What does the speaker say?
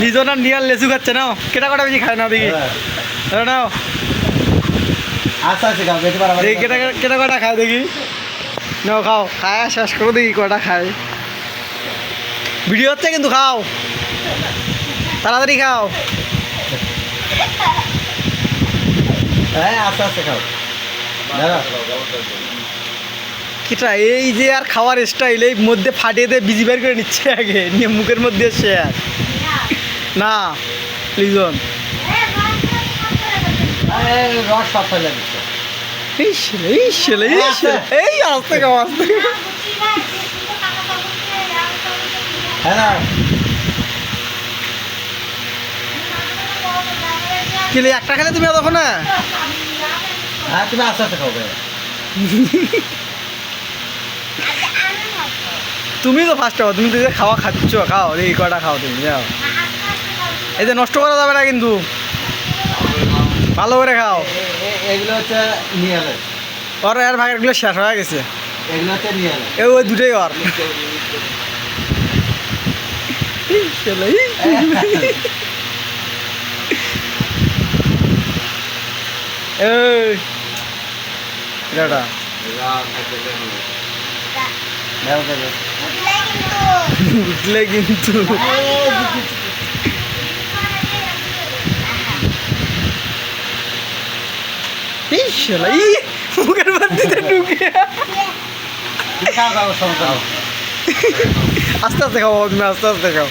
লিজন আর near লেচু খাচ্ছে নাও। কেটা কটা বেশি খায় না দেখি। নাও। আচ্ছা আচ্ছা কেটা কেটা কটা খায় দেখি। নাও খাও। খায় শেষ করে দেখি কটা খায়। ভিডিও হচ্ছে কিন্তু খাও। তাড়াতাড়ি খাও। হ্যাঁ আস্তে আস্তে খাও। কিটা এই যে আর খাওয়ার স্টাইল এই মধ্যে ফাটিয়ে দিয়ে বিজি বের করে নিচ্ছে আগে। নিয়ে মুখের মধ্যে শেয়ার না লিজন এই রস সব ফেলে দিচ্ছে। এই ছেলে এই ছেলে এই ছেলে এই আস্তে খাও আস্তে খাও। হ্যাঁ কিলে একটা খেলে তুমি তখন না? হ্যাঁ তুমি আস্তে আস্তে খাও ভাই তুমি তো ফার্স্ট হও তুমি তো খাওয়া খাচ্ছ খাও এই কটা খাও তুমি যাও। এই যে নষ্ট করা যাবে না কিন্তু। ভালো করে খাও। এগুলো হচ্ছে নিয়ে ওর এর ভাগেরগুলো শেষ হয়ে গেছে। এগুলো হচ্ছে নিয়ে ওই দুটোই ওর। উঠলে কিন্তু। এই ছেলে, ই, মুখের মধ্যে ঢুকে আস্তে আস্তে খাও তুমি আস্তে আস্তে খাও